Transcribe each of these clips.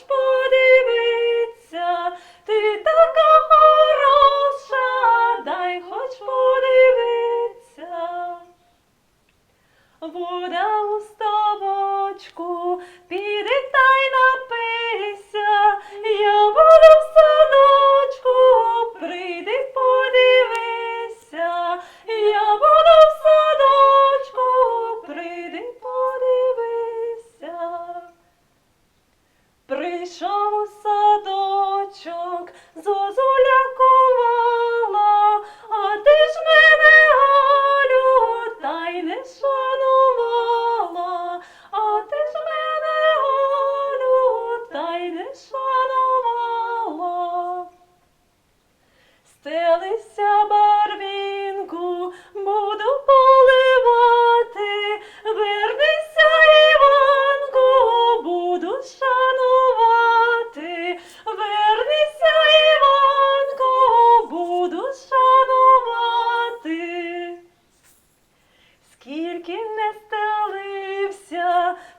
подивитися, ти така хороша, дай хоч подивиться. Вода у ставочку, піде та eso.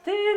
ти не